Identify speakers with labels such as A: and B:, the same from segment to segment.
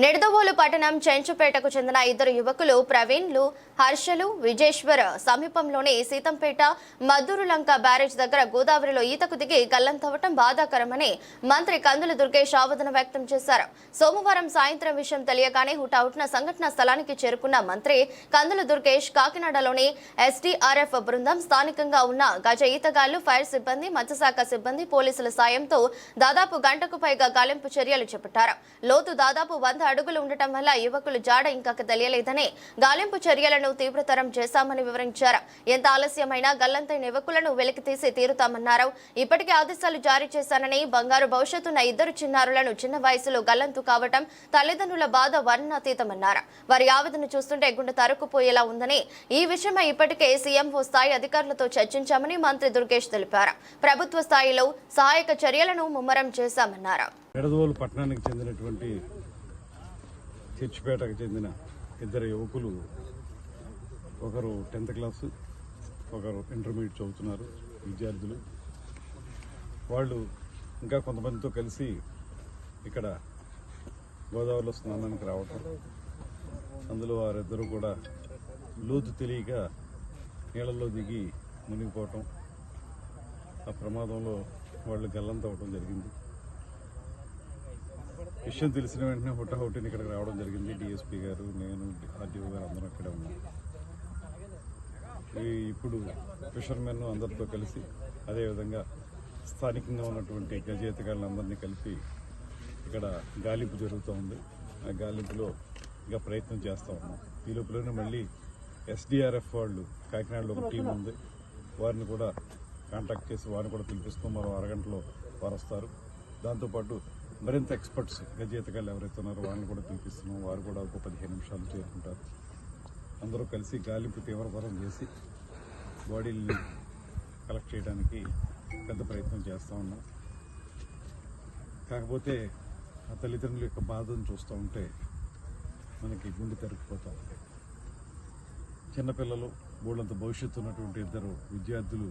A: నిడదవోలు పట్టణం చెంచుపేటకు చెందిన ఇద్దరు యువకులు ప్రవీణ్లు హర్షలు విజేశ్వర్ సమీపంలోని సీతంపేట మద్దూరులంక బ్యారేజ్ దగ్గర గోదావరిలో ఈతకు దిగి గల్లంతవటం బాధాకరమని మంత్రి కందుల దుర్గేష్ ఆవేదన వ్యక్తం చేశారు. సోమవారం సాయంత్రం విషయం తెలియగానే హుటాహుట్న సంఘటన స్థలానికి చేరుకున్న మంత్రి కందుల దుర్గేష్ కాకినాడలోని ఎస్డీఆర్ఎఫ్ బృందం స్థానికంగా ఉన్న గజ ఈతగాళ్ళు ఫైర్ సిబ్బంది మత్స్యశాఖ సిబ్బంది పోలీసుల సాయంతో దాదాపు గంటకు పైగా గాలింపు చర్యలు చేపట్టారు. లోతు దాదాపు వంద అడుగులు ఉండటం వల్ల యువకులు జాడ ఇంకా తెలియలేదని గాలింపు చర్యలను తీవ్రతరం చేశామని వివరించారు. ఎంత ఆలస్యమైనా గల్లంతైన యువకులను వెలికితీసి తీరుతామన్నారు. ఇప్పటికే ఆదేశాలు జారీ చేశానని బంగారు భవిష్యత్తున్న ఇద్దరు చిన్నారులను చిన్న వయసులో గల్లంతు కావటం తల్లిదండ్రుల బాధ వర్ణాతీతమన్నారు. వారి ఆవేదన చూస్తుంటే గుండె తరుక్కుపోయేలా ఉందని ఈ విషయమై ఇప్పటికే సీఎంఓ స్థాయి అధికారులతో చర్చించామని మంత్రి దుర్గేష్ తెలిపారు. ప్రభుత్వ స్థాయిలో సహాయక చర్యలను ముమ్మరం చేశామన్నారు.
B: ఎడదోలు పట్టణానికి చెందినటువంటి చర్చిపేటకు చెందిన ఇద్దరు యువకులు ఒకరు టెన్త్ క్లాసు ఒకరు ఇంటర్మీడియట్ చదువుతున్నారు విద్యార్థులు. వాళ్ళు ఇంకా కొంతమందితో కలిసి ఇక్కడ గోదావరిలో స్నానానికి రావటం. అందులో వారిద్దరూ కూడా లోతు తెలియక నీళ్ళల్లో దిగి మునిగిపోవటం. ఆ ప్రమాదంలో వాళ్ళు గల్లంతవటం జరిగింది. విషయం తెలిసిన వెంటనే హుటాహుటిని ఇక్కడికి రావడం జరిగింది. డిఎస్పీ గారు నేను ఆర్డీఓ గారు అందరం అక్కడే ఉన్నాం. ఈ ఇప్పుడు ఫిషర్మెన్ అందరితో కలిసి అదేవిధంగా స్థానికంగా ఉన్నటువంటి గజేతగాళ్ళందరినీ కలిపి ఇక్కడ గాలింపు జరుగుతూ ఉంది. ఆ గాలింపులో ఇంకా ప్రయత్నం చేస్తూ ఉన్నాం. ఈ లోపలనే మళ్ళీ ఎస్డిఆర్ఎఫ్ వాళ్ళు కాకినాడలో ఒక టీం ఉంది. వారిని కూడా కాంటాక్ట్ చేసి వారిని కూడా పిలిపిస్తూ మరో అరగంటలో వారు వస్తారు. దాంతోపాటు మరింత ఎక్స్పర్ట్స్ గజేతగాళ్ళు ఎవరైతే ఉన్నారో వాళ్ళని కూడా పిలిపిస్తున్నాం. వారు కూడా ఒక పదిహేను నిమిషాలు చేరుకుంటారు. అందరూ కలిసి గాలింపు తీవ్రతరం చేసి బాడీల్ని కలెక్ట్ చేయడానికి పెద్ద ప్రయత్నం చేస్తూ ఉన్నాం. కాకపోతే ఆ తల్లిదండ్రుల యొక్క బాధను చూస్తూ ఉంటే మనకి గుండె తెరుక్కుపోతూ ఉంది. చిన్నపిల్లలు బోళ్ళంత భవిష్యత్తు ఉన్నటువంటి ఇద్దరు విద్యార్థులు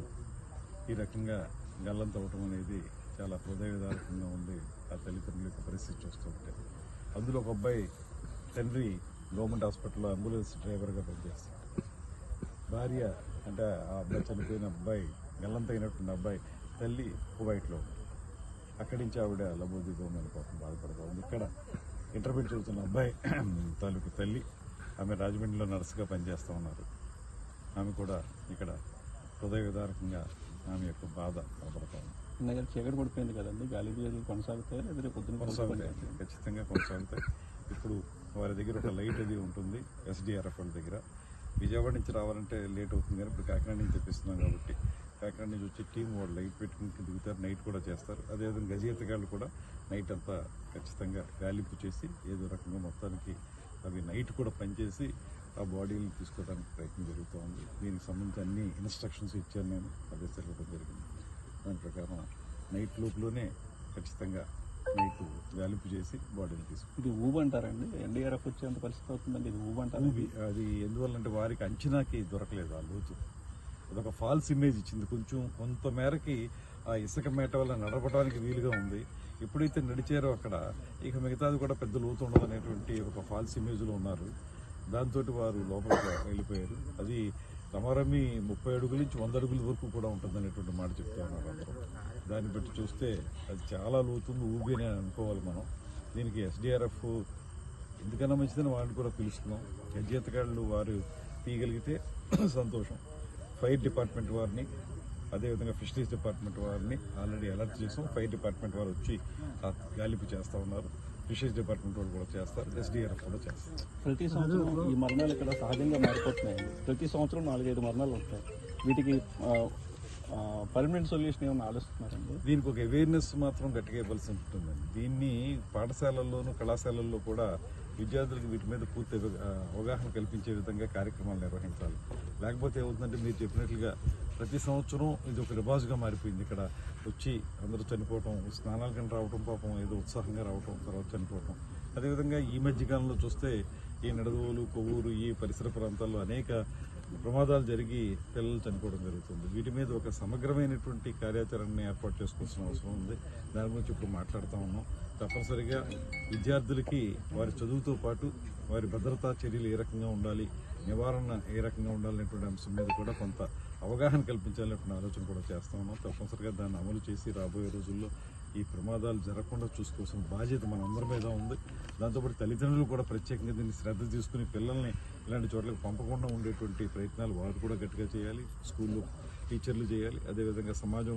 B: ఈ రకంగా గల్లంతవటం అనేది చాలా హృదయదారకంగా ఉంది. ఆ తల్లిదండ్రుల యొక్క పరిస్థితి చూస్తూ ఉంటే. అందులో ఒక అబ్బాయి తండ్రి గవర్నమెంట్ హాస్పిటల్లో అంబులెన్స్ డ్రైవర్గా పనిచేస్తాడు. భార్య అంటే ఆ అబ్బాయి చనిపోయిన అబ్బాయి గల్లంతైనటువంటి అబ్బాయి తల్లి కువైట్లో అక్కడి నుంచి ఆవిడ లబోది గవర్నమెంట్ కోసం బాధపడుతూ ఉంది. ఇక్కడ ఇంటర్మీడియట్ చదువుతున్న అబ్బాయి తాలూకు తల్లి. ఆమె రాజమండ్రిలో నర్సుగా పనిచేస్తూ ఉన్నారు. ఆమె కూడా ఇక్కడ హృదయవిదారకంగా ఆమె యొక్క బాధ కనపడతా ఉంది.
C: ఇందాక చీకటి పడిపోయింది కదండి. గాలి బీజాలు కొనసాగుతాయి లేదా రేపు పొద్దున్న
B: కొనసాగుతాయి. ఖచ్చితంగా కొనసాగుతాయి. ఇప్పుడు వారి దగ్గర ఒక లైట్ అది ఉంటుంది ఎస్డిఆర్ఎఫ్ వాళ్ళ దగ్గర. విజయవాడ నుంచి రావాలంటే లేట్ అవుతుంది కానీ ఇప్పుడు కాకినాడ నుంచి తెప్పిస్తున్నాం కాబట్టి కాకినాడ నుంచి వచ్చే టీం వాళ్ళు లైట్ పెట్టుకుని దిగుతారు నైట్ కూడా చేస్తారు. అదేవిధంగా గజీతగాళ్ళు కూడా నైట్ అంతా ఖచ్చితంగా గాలింపు చేసి ఏదో రకంగా మొత్తానికి అవి నైట్ కూడా పనిచేసి ఆ బాడీని తీసుకోవడానికి ప్రయత్నం జరుగుతూ ఉంది. దీనికి సంబంధించి అన్ని ఇన్స్ట్రక్షన్స్ ఇచ్చాను నేను. ఆదేశాలు ఇవ్వడం జరిగింది. దాని ప్రకారం నైట్ లోపులోనే ఖచ్చితంగా నైట్ గాలింపు చేసి బాడీని తీసుకుంటాం
C: ఇది ఊబ్ అంటారండి? ఎన్డీఆర్ఎఫ్ వచ్చేంత పరిస్థితి అవుతుందండి? ఇది ఊబ్ అంటారు?
B: ఊబి అది ఎందువల్లంటే వారికి అంచనాకి దొరకలేదు ఆ లోతు. అదొక ఫాల్స్ ఇమేజ్ ఇచ్చింది. కొంచెం కొంత మేరకి ఆ ఇసుక మేట వల్ల నడపడానికి వీలుగా ఉంది. ఎప్పుడైతే నడిచారో అక్కడ ఇక మిగతాది కూడా పెద్ద లోతు ఉండదు అనేటువంటి ఒక ఫాల్స్ ఇమేజ్లో ఉన్నారు. దాంతో వారు లోపలికి వెళ్ళిపోయారు. అది రమారమి ముప్పై అడుగుల నుంచి వంద అడుగుల వరకు కూడా ఉంటుంది అనేటువంటి మాట చెప్తా ఉన్నారు అందరూ. దాన్ని బట్టి చూస్తే అది చాలా లోతుంది ఊబిని అనుకోవాలి మనం. దీనికి ఎస్డిఆర్ఎఫ్ ఎందుకన్నా మంచిదని వారిని కూడా పిలుచుకున్నాం గజేతగాళ్ళు వారు తీయగలిగితే సంతోషం. ఫైర్ డిపార్ట్మెంట్ వారిని అదేవిధంగా ఫిషరీస్ డిపార్ట్మెంట్ వారిని ఆల్రెడీ అలర్ట్ చేసాం. ఫైర్ డిపార్ట్మెంట్ వారు వచ్చి గాలింపు చేస్తూ ఉన్నారు. ఫిషరీస్ డిపార్ట్మెంట్ వాళ్ళు కూడా చేస్తారు ఎస్డిఆర్ఎఫ్ కూడా చేస్తారు.
C: ప్రతి సంవత్సరం ఈ మరణాలు ఇక్కడ సహజంగా మారిపోతున్నాయి ప్రతి సంవత్సరం నాలుగైదు మరణాలు ఉంటాయి వీటికి పర్మనెంట్ సొల్యూషన్ ఏమైనా ఆలోచిస్తున్నారండి?
B: దీనికి ఒక అవేర్నెస్ మాత్రం గట్టిగా ఇవ్వాల్సి ఉంటుందండి. దీన్ని పాఠశాలల్లోనూ కళాశాలల్లో కూడా విద్యార్థులకు వీటి మీద పూర్తి అవగాహన కల్పించే విధంగా కార్యక్రమాలు నిర్వహించాలి. లేకపోతే ఏమవుతుందంటే మీరు చెప్పినట్లుగా ప్రతి సంవత్సరం ఇది ఒక రివాజుగా మారిపోయింది. ఇక్కడ వచ్చి అందరూ చనిపోవటం స్నానాల కింద రావటం పాపం ఏదో ఉత్సాహంగా రావటం తర్వాత చనిపోవటం. అదేవిధంగా ఈ మధ్య కాలంలో చూస్తే ఈ నడదోలు కొవ్వూరు ఈ పరిసర ప్రాంతాల్లో అనేక ప్రమాదాలు జరిగి పిల్లలు చనిపోవడం జరుగుతుంది. వీటి మీద ఒక సమగ్రమైనటువంటి కార్యాచరణని ఏర్పాటు చేసుకోవాల్సిన అవసరం ఉంది. దాని గురించి ఇప్పుడు మాట్లాడుతూ ఉన్నాం. తప్పనిసరిగా విద్యార్థులకి వారి చదువుతో పాటు వారి భద్రతా చర్యలు ఏ రకంగా ఉండాలి నివారణ ఏ రకంగా ఉండాలనేటువంటి అంశం మీద కూడా కొంత అవగాహన కల్పించాలనేటువంటి ఆలోచన కూడా చేస్తా ఉన్నాం. తప్పనిసరిగా దాన్ని అమలు చేసి రాబోయే రోజుల్లో ఈ ప్రమాదాలు జరగకుండా చూసుకోవాల్సిన బాధ్యత మనందరి మీద ఉంది. దాంతోపాటు తల్లిదండ్రులు కూడా ప్రత్యేకంగా దీన్ని శ్రద్ధ తీసుకుని పిల్లల్ని ఇలాంటి చోట్లకు పంపకుండా ఉండేటువంటి ప్రయత్నాలు వారు కూడా గట్టిగా చేయాలి. స్కూల్లో టీచర్లు చేయాలి. అదేవిధంగా సమాజం